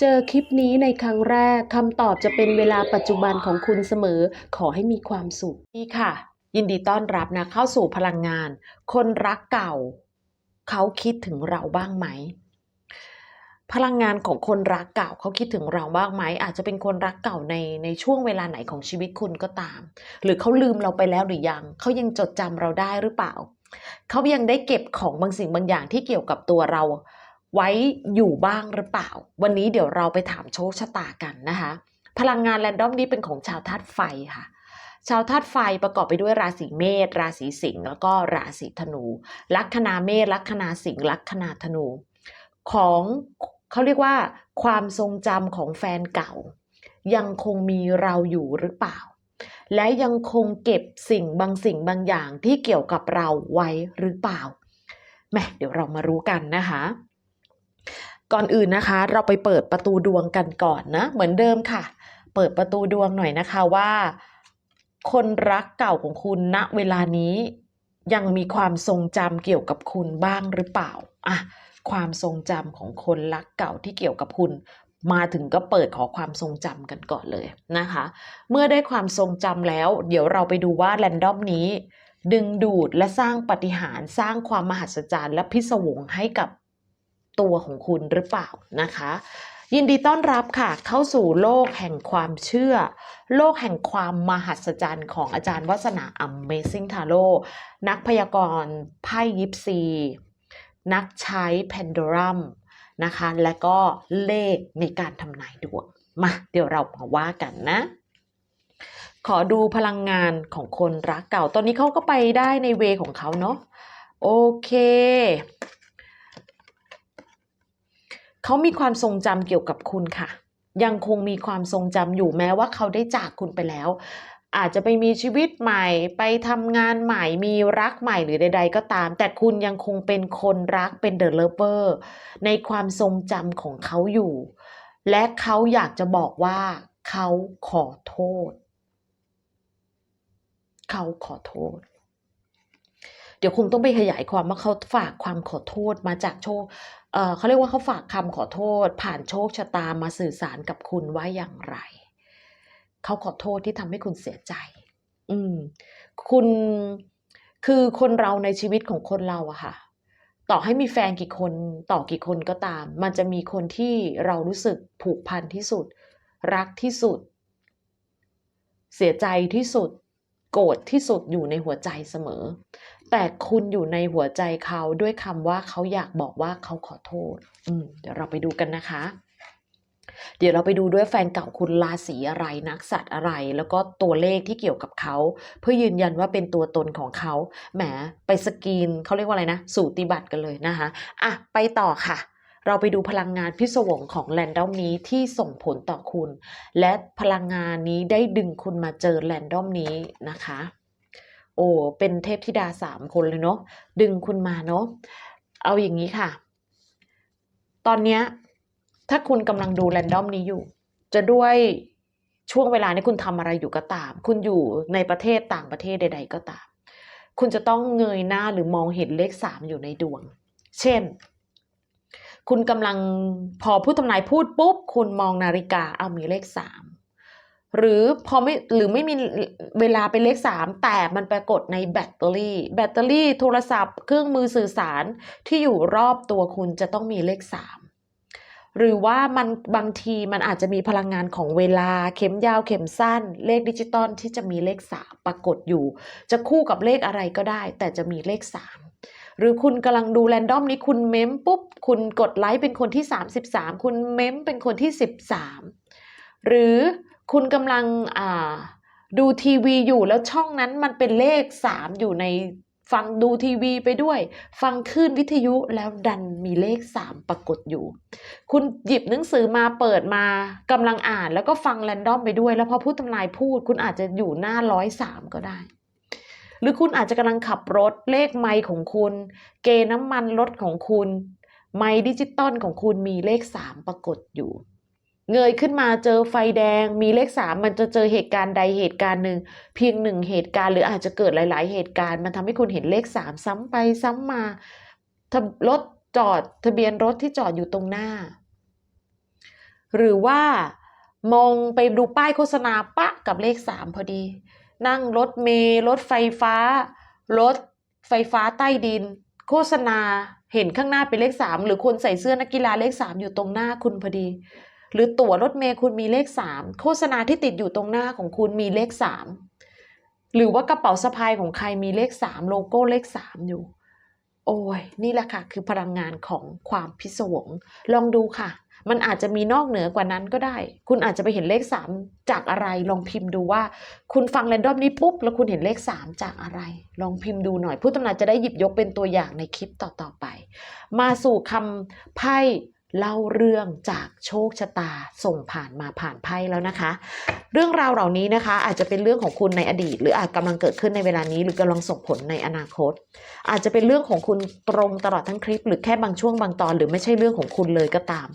เจอคลิปนี้ในครั้งแรกคำตอบจะเป็นเวลาปัจจุบันของคุณเสมอ ขอให้มีความสุขนี่ค่ะ ยินดีต้อนรับนะเข้าสู่พลังงาน คนรักเก่า เขาคิดถึงเราบ้างไหม พลังงานของคนรักเก่าเขาคิดถึงเราบ้างไหม อาจจะเป็นคนรักเก่าในในช่วงเวลาไหนของชีวิตคุณก็ตาม หรือเขาลืมเราไปแล้วหรือยังเขายังจดจำเราได้หรือเปล่าเขายังได้เก็บของบางสิ่งบางอย่างที่เกี่ยวกับตัวเรา ไว้อยู่บ้างหรือเปล่า วันนี้เดี๋ยวเราไปถามโชคชะตากันนะคะ พลังงานแรนดอมนี้เป็นของชาวธาตุไฟค่ะชาวธาตุไฟประกอบไปด้วยราศีเมษราศีสิงห์แล้วก็ราศีธนู ลัคนาเมษลัคนาสิงห์ลัคนาธนู ของเขาเรียกว่า ความทรงจำของแฟนเก่า ยังคงมีเราอยู่หรือเปล่า และยังคงเก็บสิ่งบางสิ่งบางอย่างที่เกี่ยวกับเราไว้หรือเปล่าแม่เดี๋ยวเรามารู้กันนะคะ ก่อนอื่นนะคะ เราไปเปิดประตูดวงกันก่อนนะ เหมือนเดิมค่ะ เปิดประตูดวงหน่อยนะคะว่า คนรักเก่าของคุณณเวลานี้ยังมีความทรงจำเกี่ยวกับคุณบ้างหรือเปล่าอะความทรงจำของคนรักเก่าที่เกี่ยวกับคุณ มาถึงก็เปิดขอความทรงจำกันก่อนเลยนะคะ เมื่อได้ความทรงจำแล้ว เดี๋ยวเราไปดูว่าแรนดอมนี้ ดึงดูดและสร้างปาฏิหารสร้างความมหัศจรรย์และพิศวงให้กับ ตัวของคุณหรือเปล่านะคะ ยินดีต้อนรับค่ะเข้าสู่โลกแห่งความเชื่อ โลกแห่งความมหัศจรรย์ของอาจารย์วัฒนา Amazing Tarot นักพยากรณ์ไพ่ยิปซี นักใช้แพนโดรัมนะคะ และก็เลขในการทำนายดวงมาเดี๋ยวเรามาว่ากันนะขอดูพลังงานของคนรักเก่า ตอนนี้เขาก็ไปได้ในเวของเขาเนาะ โอเค เขามีความทรงจำเกี่ยวกับคุณค่ะ ยังคงมีความทรงจำอยู่แม้ว่าเขาได้จากคุณไปแล้ว อาจจะไปมีชีวิตใหม่ไปทำงานใหม่มีรักใหม่หรือใด ๆ ก็ตาม แต่คุณยังคงเป็นคนรักเป็นเดอะเลเวอร์ในความทรงจำของเขาอยู่ และเขาอยากจะบอกว่าเขาขอโทษ เขาขอโทษ เดี๋ยวคงต้องไปขยายความว่าเขาฝากความขอโทษมาจากโชค เขาเรียกว่าเขาฝากคำขอโทษ ผ่านโชคชะตามาสื่อสารกับคุณว่าอย่างไร เขาขอโทษที่ทำให้คุณเสียใจ อืม คุณคือคนเราในชีวิตของคนเราอะค่ะ ต่อให้มีแฟนกี่คนต่อกี่คนก็ตาม มันจะมีคนที่เรารู้สึกผูกพันที่สุด รักที่สุด เสียใจที่สุด โกรธที่สุดอยู่ในหัวใจเสมอ แต่คุณอยู่ในหัวใจเขาด้วยคำว่าเขาอยากบอกว่าเขาขอโทษ อืมเดี๋ยวเราไปดูกันนะคะ เดี๋ยวเราไปดูด้วยแฟนเก่าคุณราศีอะไรนักสัตว์อะไร แล้วก็ตัวเลขที่เกี่ยวกับเขา เพื่อยืนยันว่าเป็นตัวตนของเขาแหมไปสกรีนเขาเรียกว่าอะไรนะสูติบัตรกันเลยนะคะอะไปต่อค่ะเราไปดูพลังงานพิศวงของแรนดอมนี้ที่ส่งผลต่อคุณ และพลังงานนี้ได้ดึงคุณมาเจอแรนดอมนี้นะคะ โอ้เป็นเทพธิดาสามคนเลยเนาะดึงคุณมาเนาะเอาอย่างนี้ค่ะ ตอนเนี้ยถ้าคุณกำลังดูแรนดอมนี้อยู่ จะด้วยช่วงเวลานี้คุณทำอะไรอยู่ก็ตาม คุณอยู่ในประเทศต่างประเทศใด ๆ ก็ตาม คุณจะต้องเงยหน้าหรือมองเห็นเลขสามอยู่ในดวง เช่น คุณกำลังพอผู้ทำนายพูดปุ๊บ คุณมองนาฬิกาเอามีเลขสาม หรือพอไม่หรือไม่มีเวลาเป็นเลขสามแต่มันปรากฏในแบตเตอรี่ แบตเตอรี่โทรศัพท์ เครื่องมือสื่อสารที่อยู่รอบตัวคุณจะต้องมีเลขสามหรือว่ามันบางทีมันอาจจะมีพลังงานของเวลาเข็มยาวเข็มสั้น เลขดิจิตอลที่จะมีเลขสามปรากฏอยู่ จะคู่กับเลขอะไรก็ได้ แต่จะมีเลขสามหรือคุณกำลังดูแรนดอมนี้คุณเม้มปุ๊บ คุณกดไลค์เป็นคนที่ 33 คุณเม้มเป็นคนที่ 13 หรือ คุณกำลังดูทีวีอยู่แล้วช่องนั้นมันเป็นเลข 3 อยู่ในฟังดูทีวีไปด้วย ฟังคลื่นวิทยุแล้วดันมีเลข 3 ปรากฏอยู่ คุณหยิบหนังสือมาเปิดมากำลังอ่านแล้วก็ฟังแรนดอมไปด้วย แล้วพอผู้ทำนายพูด คุณอาจจะอยู่หน้าร้อยสามก็ได้ หรือคุณอาจจะกำลังขับรถเลขไมค์ของคุณ เกน้ำมันรถของคุณ ไมค์ดิจิตอลของคุณมีเลขสามปรากฏอยู่ เงยขึ้นมาเจอไฟแดง มีเลขสามมันจะเจอเหตุการณ์ใดเหตุการณ์หนึ่งเพียงหนึ่งเหตุการณ์หรืออาจจะเกิดหลาย ๆ เหตุการณ์ มันทำให้คุณเห็นเลขสามซ้ำไปซ้ำมารถจอดทะเบียนรถที่จอดอยู่ตรงหน้า หรือว่ามองไปดูป้ายโฆษณาปะกับเลขสามพอดี นั่งรถเมล์รถไฟฟ้ารถไฟฟ้าใต้ดิน โฆษณาเห็นข้างหน้าเป็นเลขสามหรือคนใส่เสื้อนักกีฬาเลขสามอยู่ตรงหน้าคุณพอดี หรือตั๋วรถเมล์คุณมีเลขสามโฆษณาที่ติดอยู่ตรงหน้าของคุณมีเลขสามหรือว่ากระเป๋าสะพายของใครมีเลขสามโลโก้เลขสามอยู่ โอ้ย นี่แหละค่ะ คือพลังงานของความพิศวง ลองดูค่ะ มันอาจจะมีนอกเหนือกว่านั้นก็ได้ คุณอาจจะไปเห็นเลขสามจากอะไร ลองพิมพ์ดูว่า คุณฟังแรนดอมนี้ปุ๊บ แล้วคุณเห็นเลขสามจากอะไร ลองพิมพ์ดูหน่อย ผู้ตำนานจะได้หยิบยกเป็นตัวอย่างในคลิปต่อๆไป มาสู่คำไพ่ เล่าเรื่องจากโชคชะตาส่งผ่านมาผ่านไพ่แล้วนะคะ เรื่องราวเหล่านี้นะคะ อาจจะเป็นเรื่องของคุณในอดีต หรืออาจกำลังเกิดขึ้นในเวลานี้ หรือกำลังส่งผลในอนาคต อาจจะเป็นเรื่องของคุณตรงตลอดทั้งคลิป หรือแค่บางช่วงบางตอน หรือไม่ใช่เรื่องของคุณเลยก็ตาม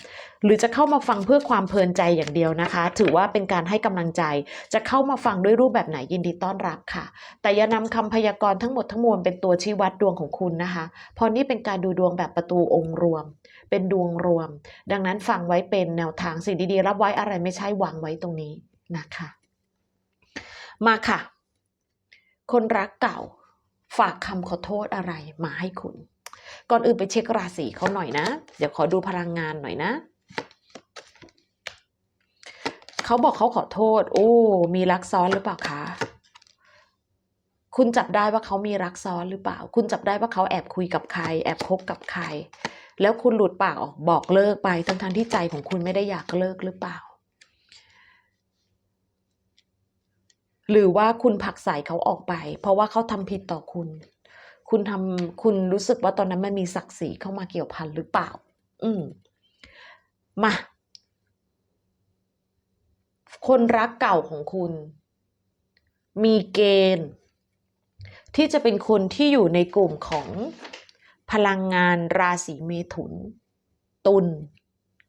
หรือจะเข้ามาฟังเพื่อความเพลินใจอย่างเดียวนะคะ ถือว่าเป็นการให้กำลังใจ จะเข้ามาฟังด้วยรูปแบบไหนยินดีต้อนรับค่ะ แต่อย่านำคำพยากรณ์ทั้งหมดทั้งมวลเป็นตัวชี้วัดดวงของคุณนะคะเพราะนี่เป็นการดูดวงแบบประตูองค์รวม เป็นดวงรวมดังนั้นฟังไว้เป็นแนวทางสิ่งดีๆ รับไว้อะไรไม่ใช่วางไว้ตรงนี้นะคะ มาค่ะ คนรักเก่าฝากคำขอโทษอะไรมาให้คุณ ก่อนอื่นไปเช็คราศีเขาหน่อยนะ เดี๋ยวขอดูพลังงานหน่อยนะเขาบอกเขาขอโทษ โอ้ มีรักซ้อนหรือเปล่าคะคุณจับได้ว่าเขามีรักซ้อนหรือเปล่า คุณจับได้ว่าเขาแอบคุยกับใคร แอบคบกับใคร แล้วคุณหลุดปากออกบอกเลิกไปทั้งๆที่ใจของคุณไม่ได้อยากเลิกหรือเปล่า หรือว่าคุณผลักใส่เขาออกไป เพราะว่าเขาทำผิดต่อคุณ คุณทำคุณรู้สึกว่าตอนนั้นมันมีศักดิ์ศรีเข้ามาเกี่ยวพันหรือเปล่า อืมมาคนรักเก่าของคุณ มีเกณฑ์ ที่จะเป็นคนที่อยู่ในกลุ่มของ พลังงานราศีเมถุน ตุล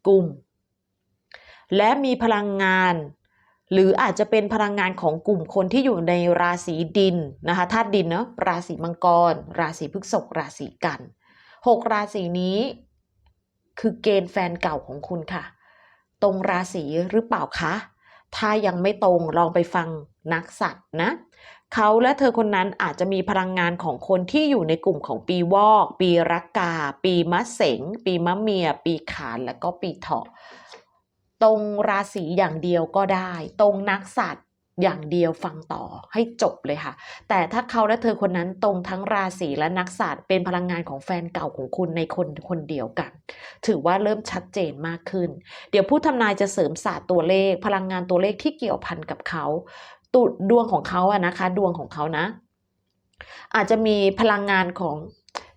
กุม และมีพลังงาน หรืออาจจะเป็นพลังงานของกลุ่มคนที่อยู่ในราศีดินนะคะธาตุดินเนาะราศีมังกร ราศีพฤษภราศีกันหกราศีนี้คือเกณฑ์แฟนเก่าของคุณค่ะ ตรงราศีหรือเปล่าคะ ถ้ายังไม่ตรงลองไปฟังนักสัตว์นะ เขาและเธอคนนั้นอาจจะมีพลังงานของคนที่อยู่ในกลุ่มของปีวอก ปีรักกา ปีมะเสง ปีมะเมีย ปีขานและก็ปีเถาะตรงราศีอย่างเดียวก็ได้ ตรงนักสัตว์อย่างเดียวฟังต่อให้จบเลยค่ะ แต่ถ้าเขาและเธอคนนั้นตรงทั้งราศีและนักสัตว์เป็นพลังงานของแฟนเก่าของคุณในคนคนเดียวกัน ถือว่าเริ่มชัดเจนมากขึ้น เดี๋ยวผู้ทำนายจะเสริมศาสตร์ตัวเลข พลังงานตัวเลขที่เกี่ยวพันกับเขา ตุดวงของเขาอะนะคะ ดวงของเขานะ อาจจะมีพลังงานของ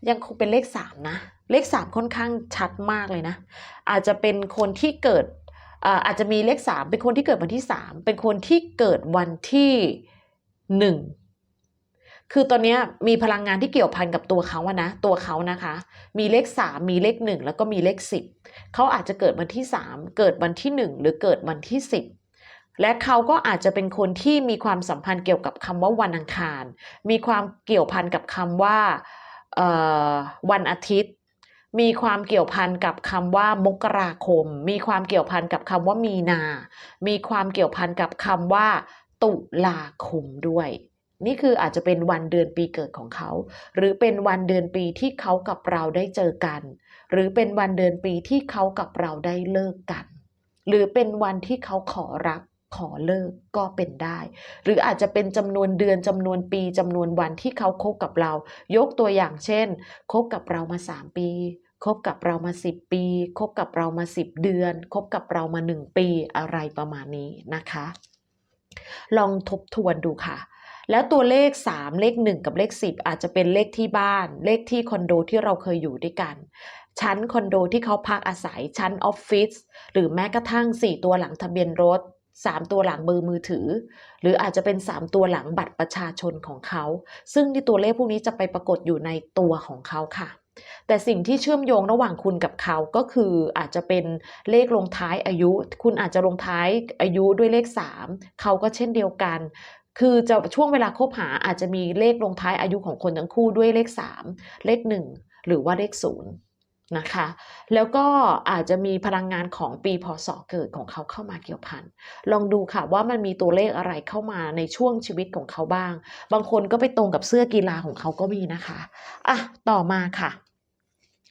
ยังคงเป็นเลขสามนะ เลขสามค่อนข้างชัดมากเลยนะ อาจจะเป็นคนที่เกิดอาจจะมีเลขสามเป็นคนที่เกิดวันที่สามเป็นคนที่เกิดวันที่หนึ่งคือตอนนี้มีพลังงานที่เกี่ยวพันกับตัวเขาอะนะ ตัวเขานะคะ มีเลขสามมีเลขหนึ่งแล้วก็มีเลขสิบเขาอาจจะเกิดวันที่สามเกิดวันที่หนึ่งหรือเกิดวันที่สิบ และเขาก็อาจจะเป็นคนที่มีความสัมพันธ์เกี่ยวกับคำว่าวันอังคาร มีความเกี่ยวพันกับคำว่าวันอาทิตย์ มีความเกี่ยวพันกับคำว่ามกราคม มีความเกี่ยวพันกับคำว่ามีนา มีความเกี่ยวพันกับคำว่า ตุลาคมด้วย นี่คืออาจจะเป็นวันเดือนปีเกิดของเขา หรือเป็นวันเดือนปีที่เขากับเราได้เจอกัน หรือเป็นวันเดือนปีที่เขากับเราได้เลิกกัน หรือเป็นวันที่เขาขอรัก ขอเลิกก็เป็นได้ หรืออาจจะเป็นจำนวนเดือนจำนวนปีจำนวนวันที่เขาคบกับเรา ยกตัวอย่างเช่นคบกับเรามา 3 ปีคบกับเรามา 10 ปีคบกับเรามา 10 เดือนคบกับเรามา 1 ปีอะไรประมาณนี้นะคะ ลองทบทวนดูค่ะ แล้วตัวเลข 3 เลข 1 กับเลข 10 อาจจะเป็นเลขที่บ้าน เลขที่คอนโดที่เราเคยอยู่ด้วยกัน ชั้นคอนโดที่เขาพักอาศัยชั้นออฟฟิศหรือแม้กระทั่ง 4 ตัวหลังทะเบียนรถ 3 ตัวหลังเบอร์มือถือ หรืออาจจะเป็น 3 ตัวหลังบัตรประชาชนของเขา ซึ่งที่ตัวเลขพวกนี้จะไปปรากฏอยู่ในตัวของเขาค่ะ แต่สิ่งที่เชื่อมโยงระหว่างคุณกับเขาก็คืออาจจะเป็นเลขลงท้ายอายุ คุณอาจจะลงท้ายอายุด้วยเลข 3 เขาก็เช่นเดียวกันคือจะช่วงเวลาคบหาอาจจะมีเลขลงท้ายอายุของคนทั้งคู่ด้วยเลข 3 เลข 1 หรือว่าเลข 0 นะคะ แล้วก็อาจจะมีพลังงานของปีพศเกิดของเขาเข้ามาเกี่ยวพัน ลองดูค่ะว่ามันมีตัวเลขอะไรเข้ามาในช่วงชีวิตของเขาบ้าง บางคนก็ไปตรงกับเสื้อกีฬาของเขาก็มีนะคะอะต่อมาค่ะ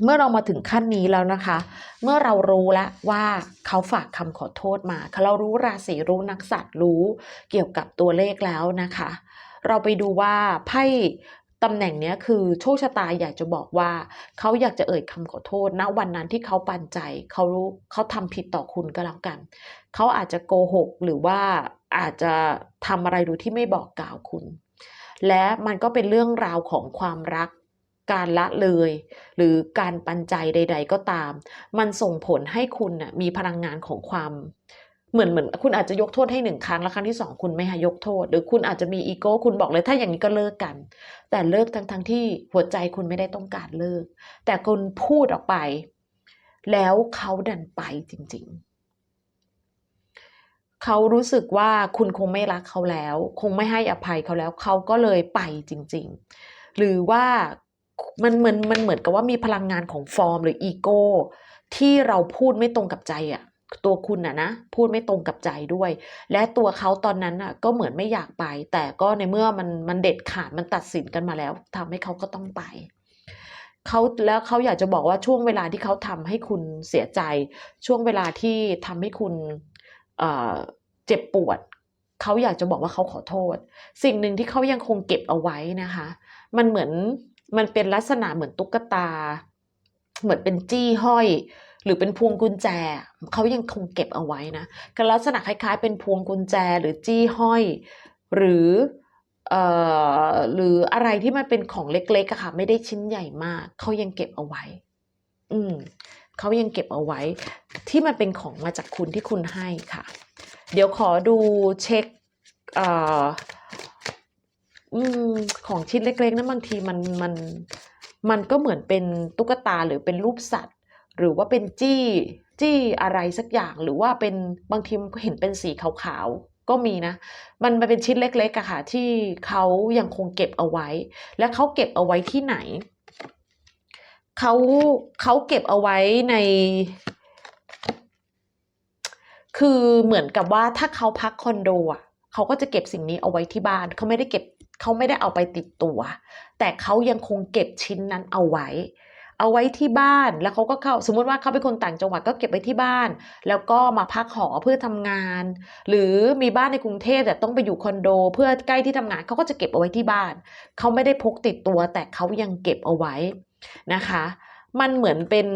เมื่อเรามาถึงขั้นนี้แล้วนะคะ เมื่อเรารู้แล้วว่าเขาฝากคำขอโทษมาเรารู้ราศีรู้นักสัตว์รู้เกี่ยวกับตัวเลขแล้วนะคะเราไปดูว่าไพ่ ตำแหน่งนี้คือโชคชะตาอยากจะบอกว่า เขาอยากจะเอ่ยคำขอโทษณวันนั้นที่เขาปันใจเขารู้เขาทำผิดต่อคุณก็แล้วกัน เขาอาจจะโกหกหรือว่าอาจจะทำอะไรโดยที่ไม่บอกกล่าวคุณ และมันก็เป็นเรื่องราวของความรักการละเลย หรือการปันใจใด ๆ ก็ตาม มันส่งผลให้คุณน่ะมีพลังงานของความ เหมือนเหมือนคุณอาจจะยกโทษให้หนึ่งครั้งแล้วครั้งที่สองคุณไม่ให้ยกโทษ หรือคุณอาจจะมีอีโก้คุณบอกเลยถ้าอย่างนี้ก็เลิกกัน แต่เลิกทั้งทั้งที่หัวใจคุณไม่ได้ต้องการเลิก แต่คุณพูดออกไป แล้วเขาดันไปจริง ๆ เขารู้สึกว่าคุณคงไม่รักเขาแล้ว คงไม่ให้อภัยเขาแล้ว เขาก็เลยไปจริง ๆ หรือว่ามันเหมือนมันเหมือนกับว่ามีพลังงานของฟอร์มหรืออีโก้ที่เราพูดไม่ตรงกับใจอะ ตัวคุณอะนะพูดไม่ตรงกับใจด้วย และตัวเขาตอนนั้นอะก็เหมือนไม่อยากไป แต่ก็ในเมื่อมันมันเด็ดขาดมันตัดสินกันมาแล้วทำให้เขาก็ต้องไปเขาแล้วเขาอยากจะบอกว่าช่วงเวลาที่เขาทำให้คุณเสียใจ ช่วงเวลาที่ทำให้คุณเเจ็บปวดเขาอยากจะบอกว่าเขาขอโทษ สิ่งหนึ่งที่เขายังคงเก็บเอาไว้นะคะ มันเหมือนมันเป็นลักษณะเหมือนตุ๊กตา เหมือนเป็นจี้ห้อย หรือเป็นพวงกุญแจเขายังคงเก็บเอาไว้นะก็ลักษณะคล้าย ๆ เป็นพวงกุญแจหรือจี้ห้อย หรือเอ่อหรืออะไรที่มันเป็นของเล็กๆอะค่ะ ไม่ได้ชิ้นใหญ่มากเขายังเก็บเอาไว้ อืมเขายังเก็บเอาไว้ ที่มันเป็นของมาจากคุณที่คุณให้ค่ะ เดี๋ยวขอดูเช็คเอ่อืมของชิ้นเล็กๆนะบางทีมันมันมันก็เหมือนเป็นตุ๊กตาหรือเป็นรูปสัตว์ หรือว่าเป็นจี้จี้อะไรสักอย่างหรือว่าเป็นบางทีมก็เห็นเป็นสีขาวๆก็มีนะ มันมันเป็นชิ้นเล็กๆอะค่ะ ที่เขายังคงเก็บเอาไว้ และเขาเก็บเอาไว้ที่ไหนเขาเขาเก็บเอาไว้ใน คือเหมือนกับว่าถ้าเขาพักคอนโดอะเขาก็จะเก็บสิ่งนี้เอาไว้ที่บ้านเขาไม่ได้เก็บเขาไม่ได้เอาไปติดตัว แต่เขายังคงเก็บชิ้นนั้นเอาไว้ เอาไว้ที่บ้านแล้วเขาก็เข้าสมมติว่าเขาเป็นคนต่างจังหวัดก็เก็บไว้ที่บ้าน แล้วก็มาพักหอเพื่อทำงาน หรือมีบ้านในกรุงเทพแต่ต้องไปอยู่คอนโด เพื่อใกล้ที่ทำงานเขาก็จะเก็บเอาไว้ที่บ้านเขาไม่ได้พกติดตัว แต่เขายังเก็บเอาไว้นะคะ มันเหมือนเป็น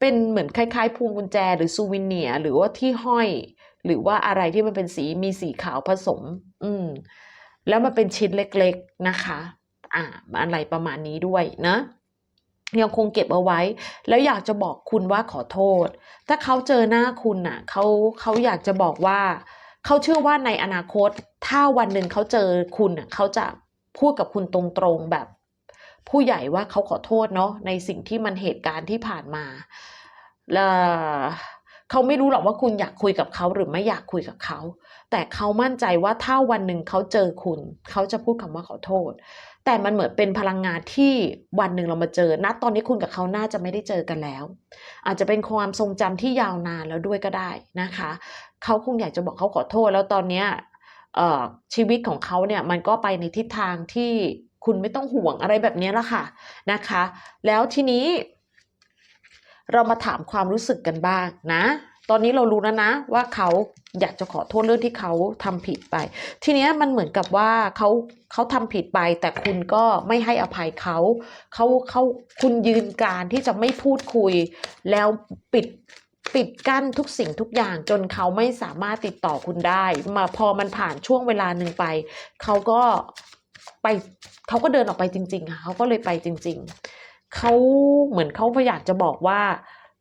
เป็นเหมือนคล้ายๆพวงกุญแจ หรือซูวินเนียหรือว่าที่ห้อย หรือว่าอะไรที่มันเป็นสีมีสีขาวผสม อืมแล้วมันเป็นชิ้นเล็ก ๆนะคะ อ่าอะไรประมาณนี้ด้วยนะยังคงเก็บเอาไว้ แล้วอยากจะบอกคุณว่าขอโทษ ถ้าเขาเจอหน้าคุณน่ะเขาเขาอยากจะบอกว่าเขาเชื่อว่าในอนาคต ถ้าวันหนึ่งเขาเจอคุณน่ะเขาจะพูดกับคุณตรงๆแบบ ผู้ใหญ่ว่าเขาขอโทษเนาะในสิ่งที่มันเหตุการณ์ที่ผ่านมาแล้วเขาไม่รู้หรอกว่าคุณอยากคุยกับเขาหรือไม่อยากคุยกับเขา แต่เขามั่นใจว่าถ้าวันหนึ่งเขาเจอคุณ เขาจะพูดคำว่าขอโทษ แต่มันเหมือนเป็นพลังงานที่วันหนึ่งเรามาเจอณตอนนี้คุณกับเขาน่าจะไม่ได้เจอกันแล้ว อาจจะเป็นความทรงจำที่ยาวนานแล้วด้วยก็ได้นะคะ เขาคงอยากจะบอกเขาขอโทษ แล้วตอนเนี้ยชีวิตของเขาเนี่ยมันก็ไปในทิศทางที่คุณไม่ต้องห่วงอะไรแบบนี้ละค่ะนะคะ แล้วทีนี้เรามาถามความรู้สึกกันบ้างนะ ตอนนี้เรารู้แล้วนะ ว่าเขาอยากจะขอโทษเรื่องที่เขาทำผิดไป ทีเนี้ยมันเหมือนกับว่าเขาเขาทำผิดไป แต่คุณก็ไม่ให้อภัยเขาเขาเขาคุณยืนการที่จะไม่พูดคุย แล้วปิดปิดกั้นทุกสิ่งทุกอย่างจนเขาไม่สามารถติดต่อคุณได้ มาพอมันผ่านช่วงเวลาหนึ่งไป เขาก็ไปเขาก็เดินออกไปจริงๆค่ะเขาก็เลยไปจริง ๆเขาเหมือนเขาพยายามจะบอกว่า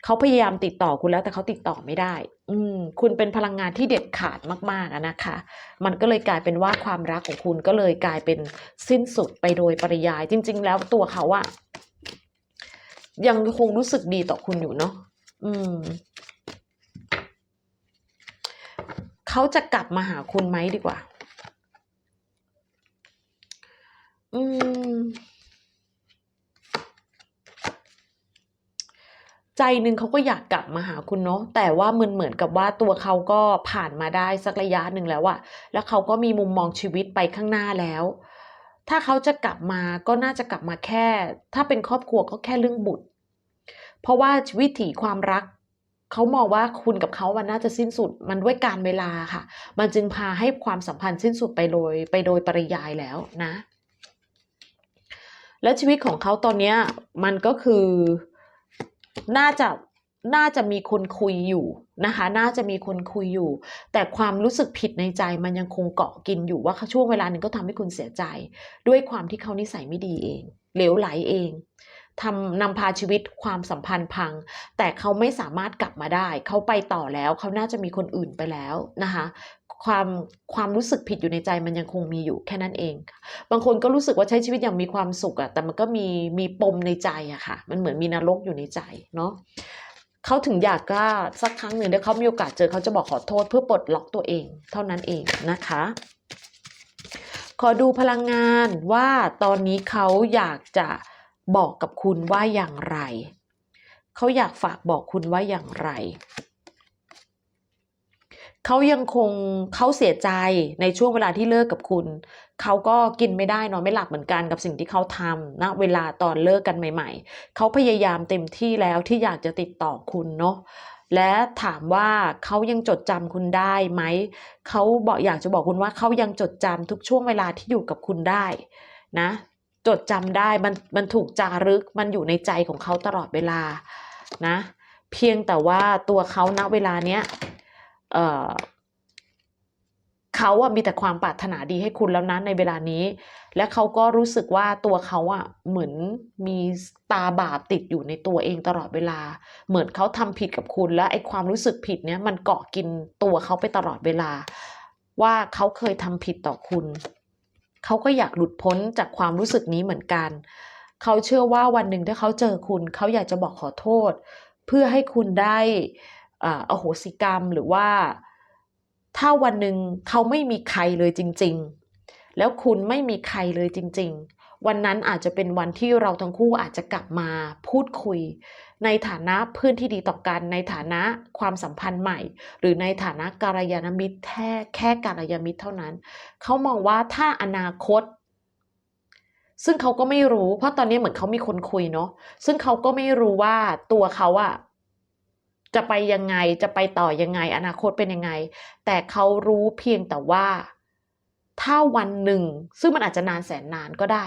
เขาพยายามติดต่อคุณแล้วแต่เขาติดต่อไม่ได้ อืม คุณเป็นพลังงานที่เด็ดขาดมากๆอะนะคะ มันก็เลยกลายเป็นว่าความรักของคุณก็เลยกลายเป็นสิ้นสุดไปโดยปริยาย จริง ๆ แล้วตัวเขาอะยังคงรู้สึกดีต่อคุณอยู่เนาะ อืม เขาจะกลับมาหาคุณไหมดีกว่า อืม ใจหนึ่งเขาก็อยากกลับมาหาคุณเนาะแต่ว่ามือนเหมือนกับว่าตัวเขาก็ผ่านมาได้สักระยะหนึ่งแล้วอะแล้วเขาก็มีมุมมองชีวิตไปข้างหน้าแล้ว ถ้าเขาจะกลับมาก็น่าจะกลับมาแค่ ถ้าเป็นครอบครัวก็แค่เรื่องบุตร เพราะว่าวิถีความรักเขามองว่าคุณกับเขามันน่าจะสิ้นสุดมันด้วยการเวลาค่ะ มันจึงพาให้ความสัมพันธ์สิ้นสุดไปโดยไปโดยปริยายแล้วนะ และชีวิตของเขาตอนนี้มันก็คือ น่าจะน่าจะมีคนคุยอยู่นะคะ น่าจะมีคนคุยอยู่ แต่ความรู้สึกผิดในใจมันยังคงเกาะกินอยู่ว่าช่วงเวลาหนึ่งก็ทำให้คุณเสียใจ ด้วยความที่เขานิสัยไม่ดีเองเหลวไหลเองทำนำพาชีวิตความสัมพันธ์พัง แต่เขาไม่สามารถกลับมาได้ เขาไปต่อแล้ว เขาน่าจะมีคนอื่นไปแล้วนะคะ ความความรู้สึกผิดอยู่ในใจมันยังคงมีอยู่แค่นั้นเอง บางคนก็รู้สึกว่าใช้ชีวิตอย่างมีความสุขอะแต่มันก็มีมีปมในใจอะค่ะ มันเหมือนมีนรกอยู่ในใจเนาะเขาถึงอยากกล้าสักครั้งหนึ่งถ้าเขามีโอกาสเจอเขาจะบอกขอโทษเพื่อปลดล็อกตัวเอง เท่านั้นเองนะคะ ขอดูพลังงานว่าตอนนี้เขาอยากจะบอกกับคุณว่าอย่างไร เขาอยากฝากบอกคุณว่าอย่างไร เขายังคงเขาเสียใจในช่วงเวลาที่เลิกกับคุณ เขาก็กินไม่ได้นอนไม่หลับเหมือนกันกับสิ่งที่เขาทำนะเวลาตอนเลิกกันใหม่ ๆ เขาพยายามเต็มที่แล้วที่อยากจะติดต่อคุณเนาะและถามว่าเขายังจดจำคุณได้ไหม เขาบอกอยากจะบอกคุณว่าเขายังจดจำทุกช่วงเวลาที่อยู่กับคุณได้นะ จดจำได้มันมันถูกจารึกมันอยู่ในใจของเขาตลอดเวลานะ เพียงแต่ว่าตัวเขาณเวลาเนี้ย เขาอะมีแต่ความปรารถนาดีให้คุณแล้วนะในเวลานี้ และเขาก็รู้สึกว่าตัวเขาอะเหมือนมีตาบาปติดอยู่ในตัวเองตลอดเวลา เหมือนเขาทำผิดกับคุณและไอ้ความรู้สึกผิดเนี้ยมันเกาะกินตัวเขาไปตลอดเวลา ว่าเขาเคยทำผิดต่อคุณ เขาก็อยากหลุดพ้นจากความรู้สึกนี้เหมือนกัน เขาเชื่อว่าวันหนึ่งถ้าเขาเจอคุณ เขาอยากจะบอกขอโทษ เพื่อให้คุณได้ อ่าอโหสิกรรมหรือว่าถ้าวันหนึ่งเขาไม่มีใครเลยจริง ๆ แล้วคุณไม่มีใครเลยจริง ๆ วันนั้นอาจจะเป็นวันที่เราทั้งคู่อาจจะกลับมาพูดคุย ในฐานะเพื่อนที่ดีต่อกัน ในฐานะความสัมพันธ์ใหม่ หรือในฐานะการยานมิตรแค่แค่การยานมิตรเท่านั้น เขามองว่าถ้าอนาคต ซึ่งเขาก็ไม่รู้ เพราะตอนนี้เหมือนเขามีคนคุยเนาะซึ่งเขาก็ไม่รู้ว่าตัวเขาอะ จะไปยังไงจะไปต่อยังไง อนาคตเป็นยังไง แต่เขารู้เพียงแต่ว่า ถ้าวันหนึ่ง ซึ่งมันอาจจะนานแสนนานก็ได้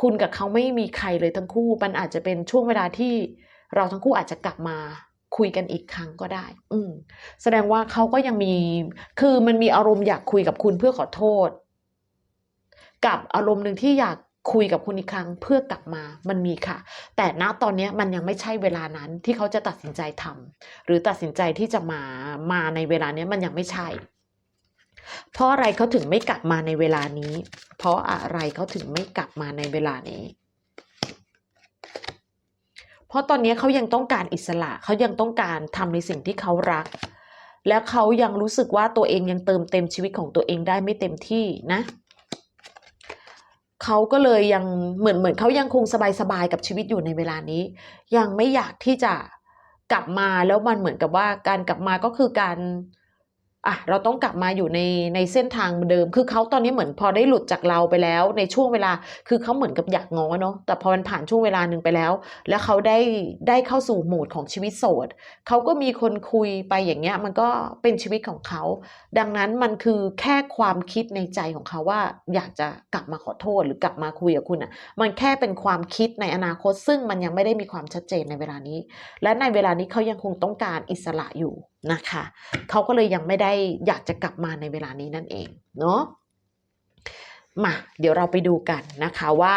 คุณกับเขาไม่มีใครเลยทั้งคู่ มันอาจจะเป็นช่วงเวลาที่เราทั้งคู่อาจจะกลับมาคุยกันอีกครั้งก็ได้ อืมแสดงว่าเขาก็ยังมี คือมันมีอารมณ์อยากคุยกับคุณเพื่อขอโทษ กับอารมณ์หนึ่งที่อยาก คุยกับคุณอีกครั้งเพื่อกลับมามันมีค่ะ แต่ณตอนนี้มันยังไม่ใช่เวลานั้นที่เขาจะตัดสินใจทำหรือตัดสินใจที่จะมามาในเวลานี้มันยังไม่ใช่ เพราะอะไรเขาถึงไม่กลับมาในเวลานี้ เพราะอะไรเขาถึงไม่กลับมาในเวลานี้เพราะตอนนี้เขายังต้องการอิสระเขายังต้องการทำในสิ่งที่เขารัก และเขายังรู้สึกว่าตัวเองยังเติมเต็มชีวิตของตัวเองได้ไม่เต็มที่นะ เขาก็เลยยังเหมือนเหมือนเขายังคงสบายๆกับชีวิตอยู่ในเวลานี้ ยังไม่อยากที่จะกลับมาแล้วมันเหมือนกับว่าการกลับมาก็คือการ อะเราต้องกลับมาอยู่ในในเส้นทางเดิม คือเขาตอนนี้เหมือนพอได้หลุดจากเราไปแล้ว ในช่วงเวลา คือเขาเหมือนกับอยากง้อเนาะแต่พอมันผ่านช่วงเวลาหนึ่งไปแล้ว แล้วเขาได้ได้เข้าสู่โหมดของชีวิตโสดเขาก็มีคนคุยไปอย่างเงี้ยมันก็เป็นชีวิตของเขา ดังนั้นมันคือแค่ความคิดในใจของเขาว่า อยากจะกลับมาขอโทษหรือกลับมาคุยกับคุณอะมันแค่เป็นความคิดในอนาคต ซึ่งมันยังไม่ได้มีความชัดเจนในเวลานี้ และในเวลานี้เขายังคงต้องการอิสระอยู่ นะคะเขาก็เลยยังไม่ได้อยากจะกลับมาในเวลานี้นั่นเองเนาะมาเดี๋ยวเราไปดูกันนะคะว่า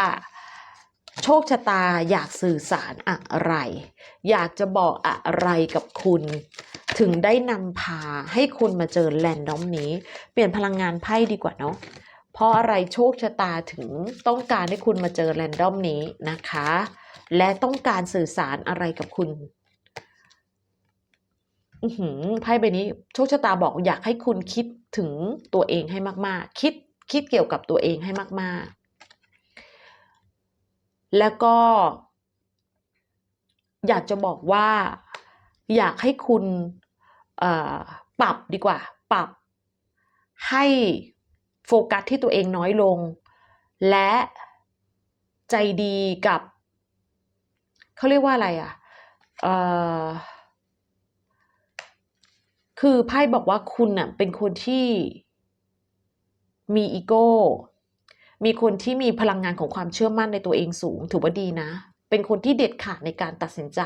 โชคชะตาอยากสื่อสารอะไร อยากจะบอกอะไรกับคุณ ถึงได้นำพาให้คุณมาเจอแรนดอมนี้ เปลี่ยนพลังงานไพ่ดีกว่าเนาะเพราะอะไรโชคชะตาถึงต้องการให้คุณมาเจอแรนดอมนี้นะคะ และต้องการสื่อสารอะไรกับคุณ ไพ่ใบนี้โชคชะตาบอกอยากให้คุณคิดถึงตัวเองให้มาก ๆ คิดคิดเกี่ยวกับตัวเองให้มาก ๆ แล้วก็ อยากจะบอกว่าอยากให้คุณปรับดีกว่า ปรับให้โฟกัสที่ตัวเองน้อยลง และใจดีกับ เขาเรียกว่าอะไรอะเอ่อ คือไพ่บอกว่าคุณน่ะเป็นคนที่มีอีโก้ มีคนที่มีพลังงานของความเชื่อมั่นในตัวเองสูง ถือว่าดีนะ เป็นคนที่เด็ดขาดในการตัดสินใจ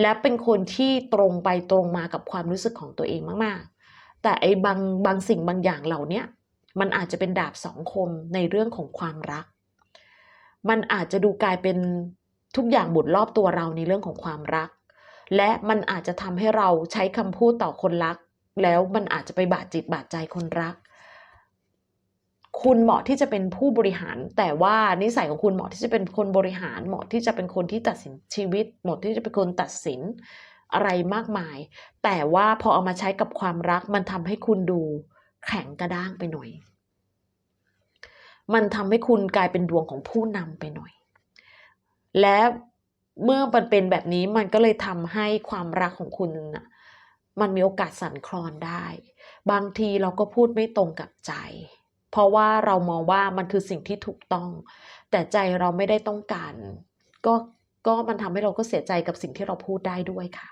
และเป็นคนที่ตรงไปตรงมากับความรู้สึกของตัวเองมาก ๆ แต่ไอ้บางบางสิ่งบางอย่างเหล่านี้มันอาจจะเป็นดาบสองคมในเรื่องของความรัก มันอาจจะดูกลายเป็นทุกอย่างบุดรอบตัวเราในเรื่องของความรัก และมันอาจจะทำให้เราใช้คำพูดต่อคนรัก แล้วมันอาจจะไปบาดจิตบาดใจคนรัก คุณเหมาะที่จะเป็นผู้บริหาร แต่ว่านิสัยของคุณเหมาะที่จะเป็นคนบริหาร เหมาะที่จะเป็นคนที่ตัดสินชีวิตเหมาะที่จะเป็นคนตัดสินอะไรมากมาย แต่ว่าพอเอามาใช้กับความรัก มันทำให้คุณดูแข็งกระด้างไปหน่อย มันทำให้คุณกลายเป็นดวงของผู้นำไปหน่อย และ เมื่อมันเป็นแบบนี้มันก็เลยทำให้ความรักของคุณน่ะมันมีโอกาสสั่นคลอนได้ บางทีเราก็พูดไม่ตรงกับใจ เพราะว่าเรามองว่ามันคือสิ่งที่ถูกต้อง แต่ใจเราไม่ได้ต้องการ ก็ก็มันทำให้เราก็เสียใจกับสิ่งที่เราพูดได้ด้วยค่ะ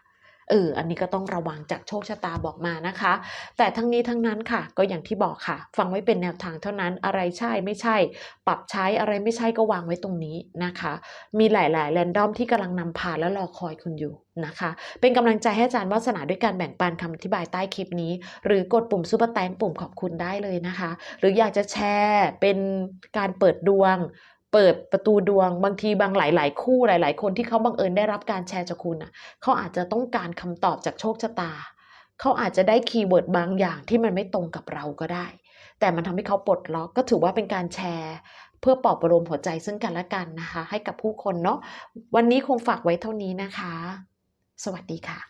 เอออันนี้ก็ต้องระวังจากโชคชะตาบอกมานะคะ แต่ทั้งนี้ทั้งนั้นค่ะ ก็อย่างที่บอกค่ะ ฟังไว้เป็นแนวทางเท่านั้นอะไรใช่ไม่ใช่ ปรับใช้อะไรไม่ใช่ก็วางไว้ตรงนี้นะคะ มีหลาย ๆ แรนดอมที่กำลังนำพาและรอคอยคุณอยู่นะคะ เป็นกำลังใจให้อาจารย์วาสนาด้วยการแบ่งปันคำอธิบายใต้คลิปนี้ หรือกดปุ่มซุปเปอร์แตงปุ่มขอบคุณได้เลยนะคะ หรืออยากจะแชร์เป็นการเปิดดวง เปิดประตูดวง บางทีบางหลาย ๆ คู่หลาย ๆ คนที่เขาบังเอิญได้รับการแชร์จากคุณอะเขาอาจจะต้องการคำตอบจากโชคชะตา เขาอาจจะได้คีย์เวิร์ดบางอย่างที่มันไม่ตรงกับเราก็ได้ แต่มันทำให้เขาปลดล็อกก็ถือว่าเป็นการแชร์เพื่อปลอบประโลมหัวใจซึ่งกันและกันนะคะ ให้กับผู้คนเนาะวันนี้คงฝากไว้เท่านี้นะคะ สวัสดีค่ะ